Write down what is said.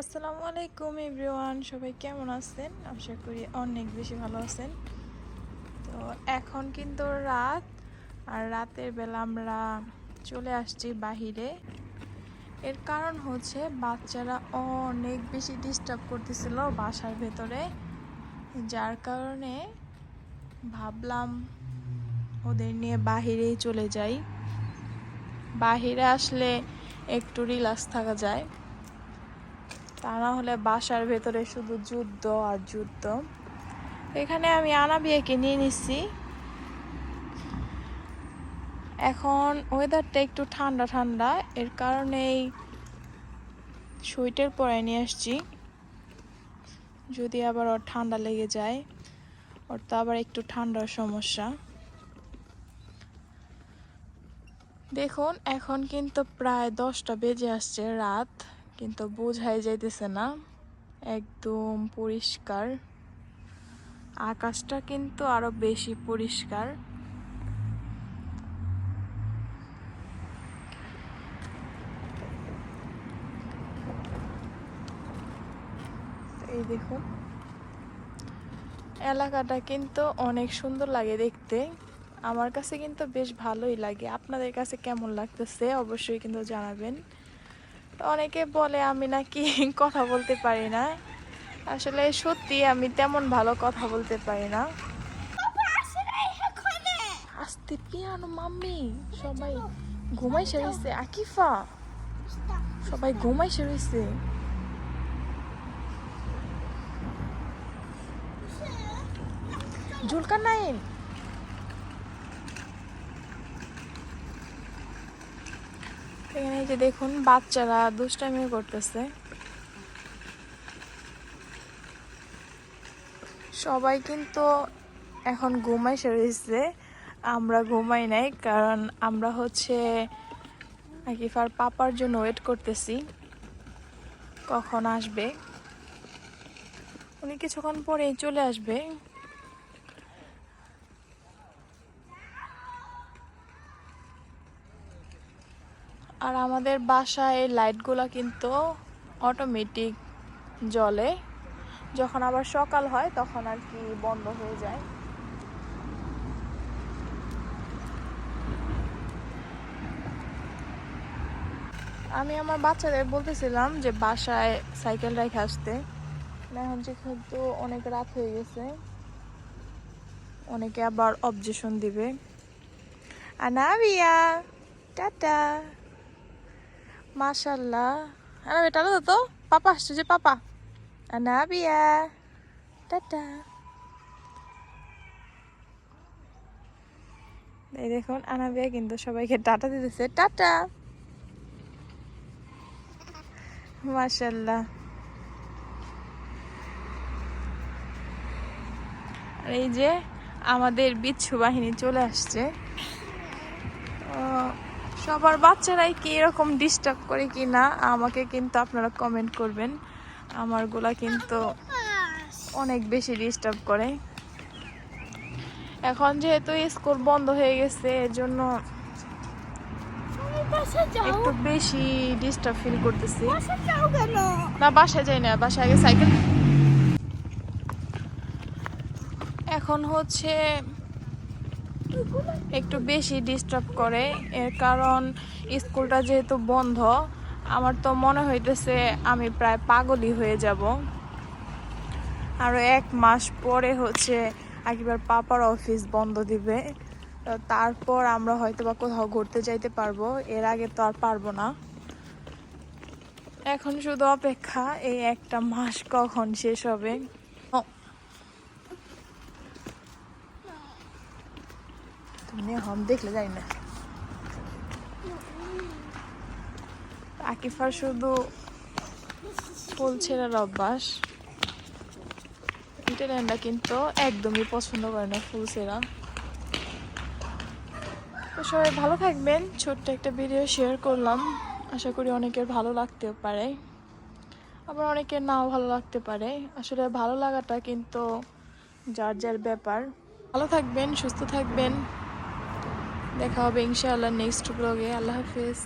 আসসালামু আলাইকুম এভরিওয়ান, সবাই কেমন আছেন? আশা করি অনেক বেশি ভালো আছেন। তো এখন কিন্তু রাত, আর রাতের বেলা আমরা চলে আসছি বাহিরে। এর কারণ হচ্ছে বাচ্চারা অনেক বেশি ডিস্টার্ব করতেছিল বাসার ভেতরে, যার কারণে ভাবলাম ওদের নিয়ে বাহিরেই চলে যাই। বাহিরে আসলে একটু রিল্যাক্স থাকা যায়। তা না হলে বাসার ভেতরে শুধু যুদ্ধ আর যুদ্ধ। এখানে আমি আনাবিয়াকে নিয়ে নিচ্ছি এখন ওয়েদারটা একটু ঠান্ডা ঠান্ডা, এর কারণেই সোয়েটার পরে নিয়ে আসছি। যদি আবার ওর ঠান্ডা লেগে যায়, ওর তো আবার একটু ঠান্ডার সমস্যা। দেখুন, এখন কিন্তু প্রায় দশটা বেজে আসছে রাত। কিন্তু বোঝাই যাইতেছে না। একদম পরিষ্কার। আকাশটা কিন্তু আরও বেশি পরিষ্কার। এই দেখুন। এলাকাটা কিন্তু অনেক সুন্দর লাগে দেখতে। আমার কাছে কিন্তু বেশ ভালোই লাগে। আপনাদের কাছে কেমন লাগতেছে অবশ্যই কিন্তু জানাবেন। অনেকে বলে আমি নাকি কথা বলতে পারি না। আসলে সত্যি আমি তেমন ভালো কথা বলতে পারি না। আস্তে, পিয়ানো মাম্মি, সবাই ঘুমাই সেরেছে আকিফা, সবাই ঘুমাই সেরেছে জুলকার নাইন এখানে যে দেখুন, বাচ্চারা দুষ্টামি করতেছে। সবাই কিন্তু এখন ঘুমাই সেরেছে আমরা ঘুমাই নাই, কারণ আমরা হচ্ছে আকিফার পাপার জন্য ওয়েট করতেছি। কখন আসবে? উনি কিছুক্ষণ পরেই চলে আসবে। আর আমাদের বাসায় লাইটগুলো কিন্তু অটোমেটিক জ্বলে। যখন আবার সকাল হয়, তখন আর কি বন্ধ হয়ে যায়। আমি আমার বাচ্চাদের বলতেছিলাম যে বাসায় সাইকেল রেখে আসতে। এখন যেহেতু অনেক রাত হয়ে গেছে, অনেকে আবার অবজেশন দিবে। আনাবিয়া, টাটা। মাশাল্লাহ আরে বেটা আলাদা তো। পাপা আসছে যে পাপা। আনাবিয়া। টাটা। এই দেখুন আনাবিয়া কিন্তু সবাইকে টাটা দিতেছে। টাটা। মাশাল্লাহ এই যে আমাদের বিচ্ছু বাহিনী চলে আসছে। আহ, সবার বাচ্চারাই কি এরকম ডিস্টার্ব করে কি না আমাকে কিন্তু আপনারা কমেন্ট করবেন। আমারগুলা কিন্তু অনেক বেশি ডিস্টার্ব করে। এখন যেহেতু স্কুল বন্ধ হয়ে গেছে এর জন্য একটু বেশি ডিস্টার্ব ফিল করতেছি। না, বাসায় যাই না, বাসায় আগে সাইকেল এখন হচ্ছে একটু বেশি ডিস্টার্ব করে। এর কারণ, স্কুলটা যেহেতু বন্ধ, আমার তো মনে হইতেছে আমি প্রায় পাগলই হয়ে যাব। আরও এক মাস পরে হচ্ছে একবার পাপার অফিস বন্ধ দিবে। তারপর আমরা হয়তো বা কোথাও ঘুরতে যাইতে পারব। এর আগে তো আর পারব না। এখন শুধু অপেক্ষা, এই একটা মাস কখন শেষ হবে? তুমি হম দেখলে যাই না। আকিফার শুধু ফুল ছেঁড়ার অভ্যাস। ইটালিয়ানরা কিন্তু একদমই পছন্দ করে না ফুল ছেঁড়া। তো সবাই ভালো থাকবেন। ছোট্ট একটা ভিডিও শেয়ার করলাম। আশা করি অনেকের ভালো লাগতেও পারে। আবার অনেকের নাও ভালো লাগতে পারে। আসলে ভালো লাগাটা কিন্তু যার যার ব্যাপার। ভালো থাকবেন, সুস্থ থাকবেন। দেখা হবে ইনশাআল্লাহ নেক্সট ব্লগে। আল্লাহ হাফিজ।